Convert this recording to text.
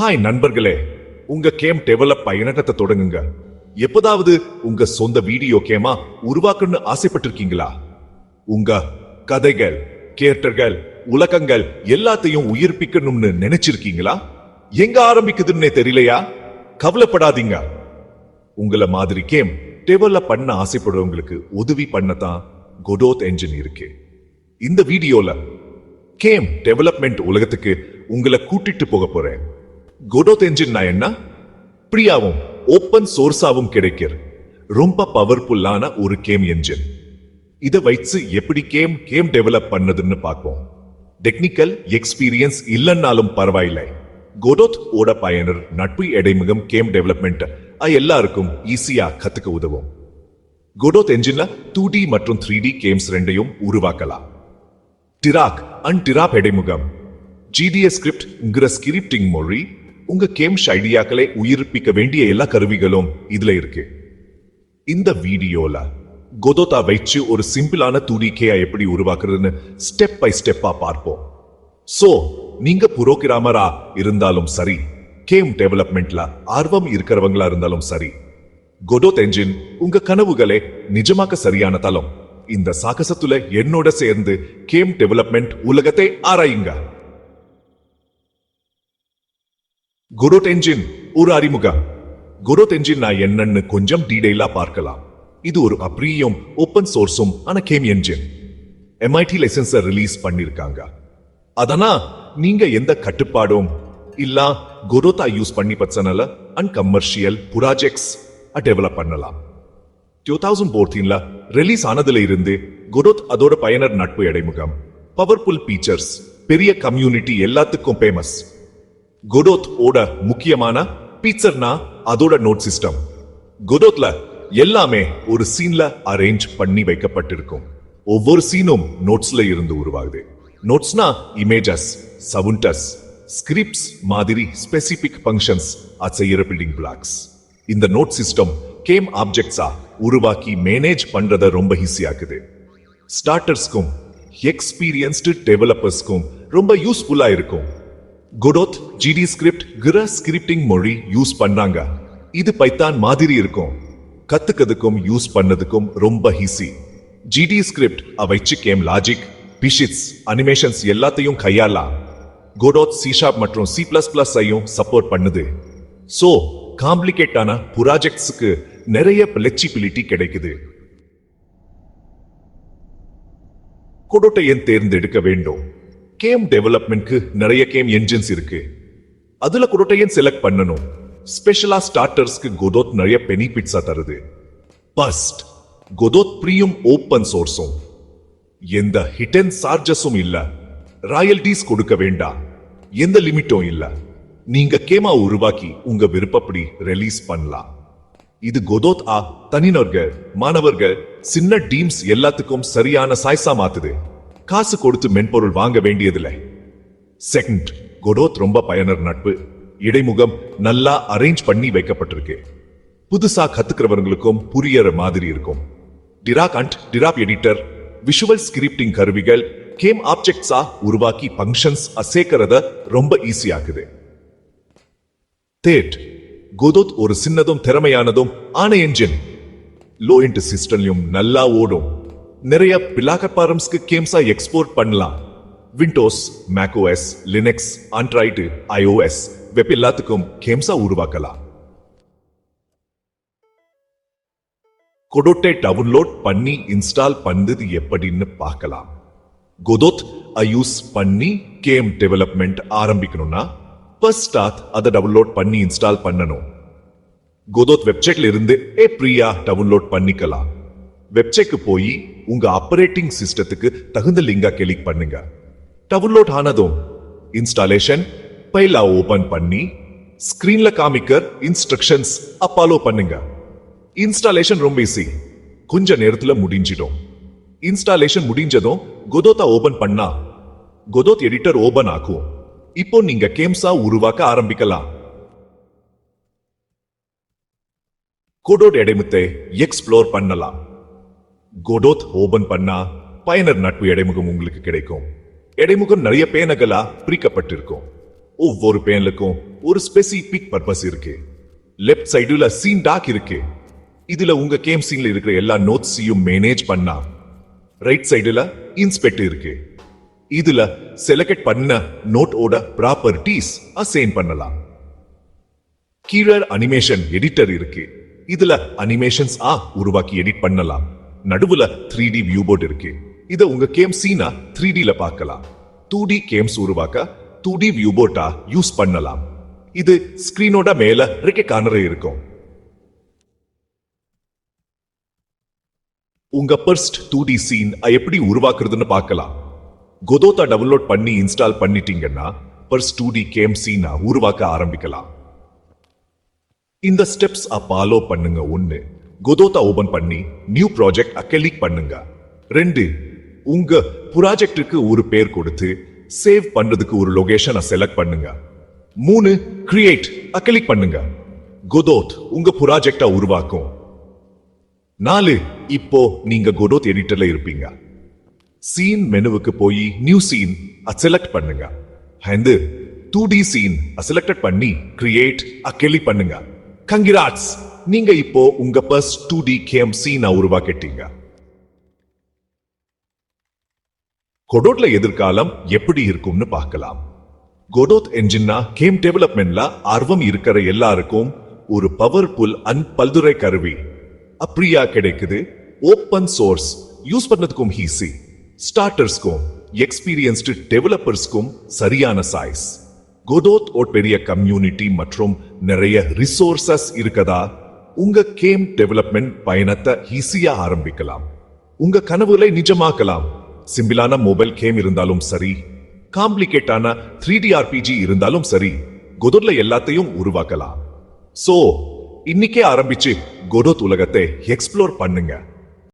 Hi நண்பர்களே. உங்க game develop பயணத்தை தொடங்குங்க. எப்போதாவது உங்க சொந்த வீடியோ கேமா உருவாக்கணும்னு ஆசைப்பட்டிருக்கீங்களா? உங்க கதைகள் கேரக்டர்கள் உலகங்கள் எல்லாத்தையும் உயிர்ப்பிக்கணும்னு நினைச்சிருக்கீங்களா? எங்க ஆரம்பிக்குதுன்னே தெரியலையா? கவலைப்படாதீங்க. உங்களை மாதிரி கேம் டெவலப் பண்ண ஆசைப்படுறவங்களுக்கு உதவி பண்ணத்தான் கொடோத் என்ஜின் இருக்கு. இந்த வீடியோல கேம் டெவலப்மெண்ட் உலகத்துக்கு உங்களை கூட்டிட்டு போக போறேன். குடோத் என்ஜின் என்ன? பிரியாவும் ஓப்பன் சோர்ஸாவும் கிடைக்கிற ரொம்ப பவர்ஃபுல்லான ஒரு கேம் என்ஜின் இதை வைத்து எப்படி கேம் கேம் டெவலப் பண்ணதுன்னு பார்ப்போம். டெக்னிக்கல் எக்ஸ்பீரியன்ஸ் இல்லைன்னாலும் பரவாயில்லை. கோடோத் ஓட பயனர் நட்பு இடைமுகம் கேம் டெவலப்மெண்ட் எல்லாருக்கும் ஈஸியா கத்துக்க உதவும். கோடோத் என்ஜின்ல டூ டி மற்றும் த்ரீ டி கேம்ஸ் ரெண்டையும் உருவாக்கலாம். டிராக் அண்ட் டிராப் இடைமுகம் ஜிடிஎஸ் ஸ்கிரிப்ட்ங்கிற ஸ்கிரிப்டிங் மொழி உங்க கேம்ஸ் ஐடியாக்களை உயிர்ப்பிக்க வேண்டிய எல்லா கருவிகளும் இதுல இருக்கு. இந்த வீடியோல கொதோதா வச்சு ஒரு சிம்பிளான துடிக்கையா எப்படி உருவாக்குறதுன்னு ஸ்டெப் பை ஸ்டெப்பா பார்ப்போம். சோ நீங்க புரோகிராமரா இருந்தாலும் சரி கேம் டெவலப்மெண்ட்ல ஆர்வம் இருக்கிறவங்களா இருந்தாலும் சரி கொடோத் என்ஜின் உங்க கனவுகளை நிஜமாக்க சரியான தளம். இந்த சாகசத்துல என்னோட சேர்ந்து கேம் டெவலப்மெண்ட் உலகத்தை ஆராயுங்க. குரோட் என்ஜின் ஒரு அறிமுகம். குரோத் என்ஜின் நான் என்னன்னு கொஞ்சம் டீடைலா பார்க்கலாம். இது ஒரு அப்ரியும் ஓப்பன் சோர்ஸும் ஆன கேம் என்ஜின் எம்ஐடி லைசன்ஸை ரிலீஸ் பண்ணிருக்காங்க. அதனா நீங்க எந்த கட்டுப்பாடும் இல்ல குரோத்தா யூஸ் பண்ணி பச்சனால அண்ட் கமர்ஷியல் ப்ராஜெக்ட்ஸ் டெவலப் பண்ணலாம். டூ தௌசண்ட் போர்டீன்ல ரிலீஸ் ஆனதுல இருந்து குரோத் அதோட பயனர் நட்பு இடைமுகம் பவர்ஃபுல் ஃபீச்சர்ஸ் பெரிய கம்யூனிட்டி எல்லாத்துக்கும் ஃபேமஸ் குடோத் ஓட முக்கியமான பீச்சர்னா அதோட நோட் சிஸ்டம் குடோத்ல எல்லாமே ஒரு சீன்ல அரேஞ்ச் பண்ணி வைக்கப்பட்டிருக்கும். ஒவ்வொரு சீனும் நோட்ஸ்ல இருந்து உருவாகுது. நோட்ஸ்னா இமேஜஸ் சவுண்டஸ் ஸ்கிரிப்ட்ஸ் மாதிரி ஸ்பெசிபிக் ஃபங்க்ஷன்ஸ் அது செய்யற பில்டிங் பிளாக்ஸ் இந்த நோட் சிஸ்டம் கேம் ஆப்ஜெக்ட்ஸா உருவாக்கி மேனேஜ் பண்றத ரொம்ப ஈஸியாக்குது ஸ்டார்டர்ஸ்க்கும் எக்ஸ்பீரியன்ஸ்டு டெவலப்பர்ஸ்க்கும் ரொம்ப யூஸ்ஃபுல்லா இருக்கும். குடோத் ஜிடி ஸ்கிரிப்ட் கிர ஸ்கிரிப்டிங் மொழி யூஸ் பண்ணாங்க. இது பைத்தான் மாதிரி இருக்கும். கத்துக்கிறதுக்கும் யூஸ் பண்ணதுக்கும் ரொம்ப ஈஸி ஜிடி ஸ்கிரிப்ட் அவைச்சு கேம் லாஜிக் பிஷிட்ஸ் அனிமேஷன்ஸ் எல்லாத்தையும் கையாளலாம். கோடோத் சிஷாப் மற்றும் சி பிளஸ் பிளஸ் ஐயும் சப்போர்ட் பண்ணுது. ஸோ காம்ப்ளிகேட்டான ப்ராஜெக்ட்ஸுக்கு நிறைய ஃப்ளெக்சிபிலிட்டி கிடைக்குது. கொடுட்டை ஏன் தேர்ந்தெடுக்க வேண்டும்? கேம் டெவலப்மெண்ட்க்கு நிறைய கேம் என்ஜின்ஸ் இருக்கு. அதுல கொடுட்டை செலக்ட் பண்ணணும். ஸ்பெஷலா ஸ்டார்டர்ஸ்க்கு கோதோத் நிறைய பெனிஃபிட்ஸா தருது. பஸ்ட் கோதோத் ப்ரீயும் ஓப்பன் சோர்ஸும் எந்த ஹிடன் சார்ஜஸும் இல்ல. ராயல்டிஸ் கொடுக்க வேண்டாம். எந்த லிமிட்டும் இல்ல. நீங்க கேமா உருவாக்கி உங்க விருப்பப்படி ரிலீஸ் பண்ணலாம். இது கோதோத் ஆ தனிநர்கள் மாணவர்கள் சின்ன டீம்ஸ் எல்லாத்துக்கும் சரியான சாய்ஸா மாத்துது. காசு கொடுத்து மென்பொருள் வாங்க வேண்டியதில்லை. செகண்ட் godot ரொம்ப பயனர் நட்பு. இடைமுகம் நல்லா அரேஞ்ச் பண்ணி வைக்கப்பட்டிருக்கு. புதுசா கத்துக்கிறவங்களுக்கும் புரியற மாதிரி இருக்கும். Drag and drop editor visual scripting கருவிகள் கேம் ஆப்ஜெக்ட்ஸா உருவாக்கி ஃபங்க்ஷன்ஸ் அசேக்கிறத ரொம்ப ஈஸியாக்குது தேட் godot ஒரு சின்னதும் திறமையானதும் ஆன என்ஜின் லோ இன்ட் சிஸ்டம்லையும் நல்லா ஓடும். நிறைய பிளாகபாரம்ஸ்க்கு கேம்ஸா எக்ஸ்போர்ட் பண்ணலாம். Windows macOS Linux Android iOS web எல்லாத்துக்கும் கேம்ஸா உருவாக்கலாம். கொடோட்டை டவுன்லோட் பண்ணி இன்ஸ்டால் பண்ணது எப்படின்னு பார்க்கலாம். கொதோத் யூஸ் பண்ணி கேம் டெவலப்மெண்ட் ஆரம்பிக்கணும்னா ஃபர்ஸ்ட் ஸ்டார்ட் அதை டவுன்லோட் பண்ணி இன்ஸ்டால் பண்ணணும். கோதோத் வெப்சைட்ல இருந்து ஏ ப்ரீயா டவுன்லோட் பண்ணிக்கலாம். வெப்சைட்க்கு போய் உங்க ஆப்பரேட்டிங் சிஸ்டத்துக்கு தகுந்த லிங்கா கிளிக் பண்ணுங்க. டவுன்லோட் ஆனதும் இன்ஸ்டாலேஷன் பைலா ஓபன் பண்ணி ஸ்கிரீன்ல காமிக்கர் இன்ஸ்ட்ரக்ஷன்ஸ் அப்பாலோ பண்ணுங்க. இன்ஸ்டாலேஷன் ரொம்ப ஈஸி கொஞ்ச நேரத்துல முடிஞ்சிடும். இன்ஸ்டாலேஷன் முடிஞ்சதும் கொதோத்தா ஓபன் பண்ணா கொதோத் எடிட்டர் ஓபன் ஆகும். இப்போ நீங்க கேம்ஸா உருவாக்க ஆரம்பிக்கலாம். கோடோட் இடைமுத்தை எக்ஸ்ப்ளோர் பண்ணலாம். கோடோத் ஓபன் பண்ணா பயனர் நட்பு இடைமுகம் உங்களுக்கு கிடைக்கும். இடைமுகம் நிறைய பேனகளா பிரிக்கப்பட்டிருக்கும். ஒவ்வொரு பேனுக்கும் ஒரு ஸ்பெசிபிக் பர்பஸ் இருக்கு. லெஃப்ட் சைடுல சீன் டாக் இருக்கு. இதுல உங்க கேம் சீன்ல இருக்கிற எல்லா நோட்ஸையும் மேனேஜ் பண்ணா. ரைட் சைடுல இன்ஸ்பெக்ட் இருக்கு. இதுல செலக்ட் பண்ண நோட்டோட ப்ராப்பர்டிஸ் அசைன் பண்ணலாம். கீழே அனிமேஷன் எடிட்டர் இருக்கு. இதுல அனிமேஷன்ஸ் ஆ உருவாக்கி எடிட் பண்ணலாம். நடுவுல த்ரீ டி வியூ போர்ட் இருக்கு. இத உங்க கேம் சீனா த்ரீ டில பார்க்கலாம். டூ டி கேம்ஸ் உருவாக்க டூ டி வியூ போர்ட்டா யூஸ் பண்ணலாம். இது ஸ்கிரீனோட மேல ரெக்க இருக்கும். உங்க ஃபர்ஸ்ட் டூ டி சீன் எப்படி உருவாக்குறதுன்னு பார்க்கலாம். கொதோதா டவுன்லோட் பண்ணி இன்ஸ்டால் பண்ணிட்டீங்கன்னா ஃபர்ஸ்ட் டூ டி கேம் சீனா உருவாக்க ஆரம்பிக்கலாம். இந்த ஸ்டெப்ஸ் ஃபாலோ பண்ணுங்க. ஒன்று கொதோதா ஓபன் பண்ணி நியூ ப்ராஜெக்ட் அக்கெலிக் பண்ணுங்க. ரெண்டு உங்க ப்ராஜெக்ட்டுக்கு ஒரு பேர் கொடுத்து சேவ் பண்றதுக்கு ஒரு லொகேஷனை செலக்ட் பண்ணுங்க. மூணு கிரியேட் அக்கெலிக் பண்ணுங்க. கொதோத் உங்க ப்ராஜெக்டா உருவாக்கும். நாலு இப்போ நீங்க கொடோத் எடிட்டர்ல இருப்பீங்க. சீன் மெனுவுக்கு போய் நியூ சீன் செலக்ட் பண்ணுங்க. And two D scene select பண்ணி கிரியேட் அக்கெலி பண்ணுங்க. கங்கிராட்ஸ் நீங்க இப்போ உங்க பஸ் டூ டி கேம் நான் உருவாக்கிட்டீங்க. கொடோட்ல எதிர்காலம் எப்படி இருக்கும்னு பார்க்கலாம். கொடோத் என்ஜின்னா கேம் டெவலப்மெண்ட்ல ஆர்வம் இருக்கிற எல்லாருக்கும் ஒரு பவர்ஃபுல் அண்ட் பல்துறை கருவி. அப்படியா கிடைக்குது ஓப்பன் சோர்ஸ் யூஸ் பண்ணதுக்கும் ஈஸி ஸ்டார்டர்ஸ்க்கும் எக்ஸ்பீரியன்ஸ்டு டெவலப்பர்ஸ்க்கும் சரியான சைஸ் கோடோத் ஒரு பெரிய கம்யூனிட்டி மற்றும் நிறைய ரிசோர்சஸ் இருக்கதா உங்க கேம் டெவலப்மெண்ட் பயணத்தை ஈஸியா ஆரம்பிக்கலாம். உங்க கனவுகளை நிஜமாக்கலாம். சிம்பிளான மொபைல் கேம் இருந்தாலும் சரி காம்ப்ளிகேட்டான த்ரீ டி ஆர்பிஜி இருந்தாலும் சரி கொதோட்ல எல்லாத்தையும் உருவாக்கலாம். சோ இன்னைக்கே ஆரம்பிச்சு கொடோத் உலகத்தை எக்ஸ்ப்ளோர் பண்ணுங்க.